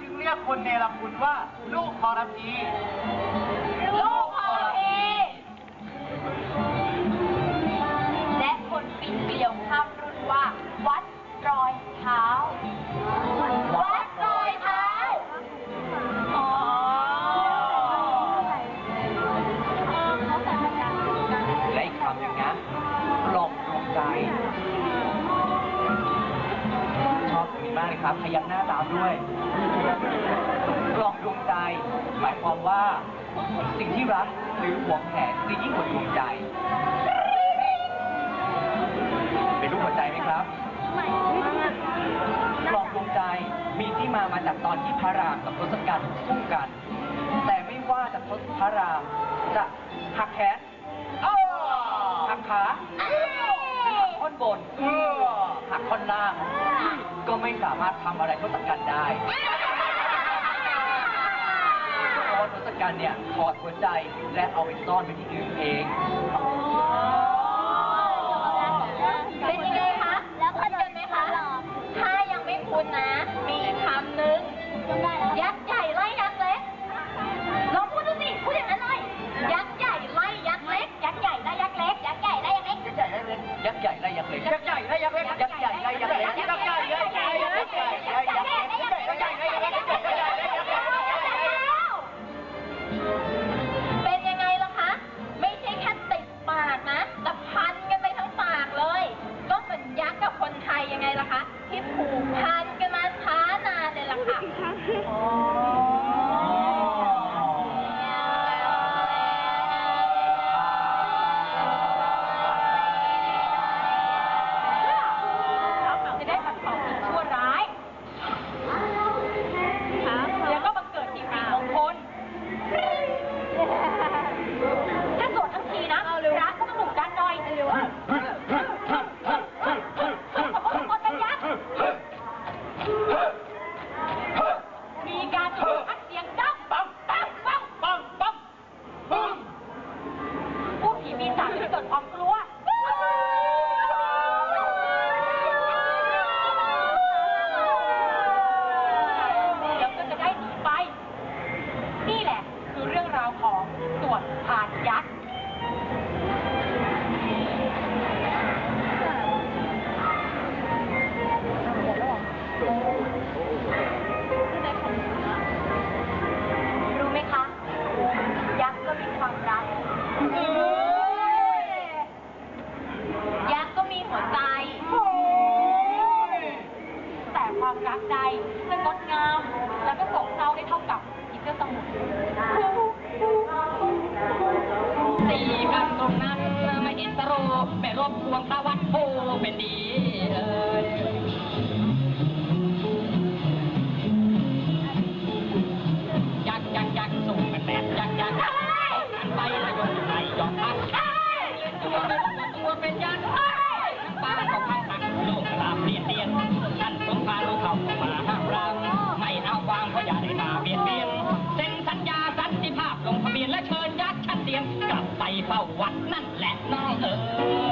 จึงเรียกคนเนรคุณว่าลูกทรพีากเลยครับพยักหน้าตามด้วยกล่องดวงใจ หมายความว่า สิ่งที่รักหรือหวงแหนคือยิ่งกว่าดวงใจ เป็นรูปหัวใจไหมครับกล่องดวงใจมีที่มามาจากตอนที่พระรามกับทศกัณฐ์คู่กัน แต่ไม่ว่าจะทศพระรามจะหักแขนหักขา นบนหักท่อนล่าง ก็ไม่สามารถทำอะไรทศกัณฐ์ได้ทศกัณฐ์เนี่ยถอดหัวใจและเอาไปซ่อนไว้ที่อื่นเอง ยัเงไงป็นยังไงล่ะคะ ไม่ใช่แค่ติดปากนะแต่พันกันไปทั้งปากเลย ก็เหมือนยักษ์กับคนไทยยังไงล่ะคะ ที่ผูกพันกันมาช้านานเลยล่ะค่ะ รบพวงตะวันโพเป็นดีเอ่ยยักยักยักส่งเป็นแบบยักยักนั่นไปละยมไปยอมพักตัวเป็นตัวเป็นยักษ์ทั้งป้าก็พังตักโลกลาบเตียนเตียนท่านสงพาลูกเขามาห้ามรามไม่เอาวางเพราะอย่าได้มาเบียดเบียนเซ็นสัญญาสันติภาพลงทะเบียนและเชิญยักษ์ชั้นเตียนกลับไปเฝ้าวัดนั่นแหละน้องเอ๋ย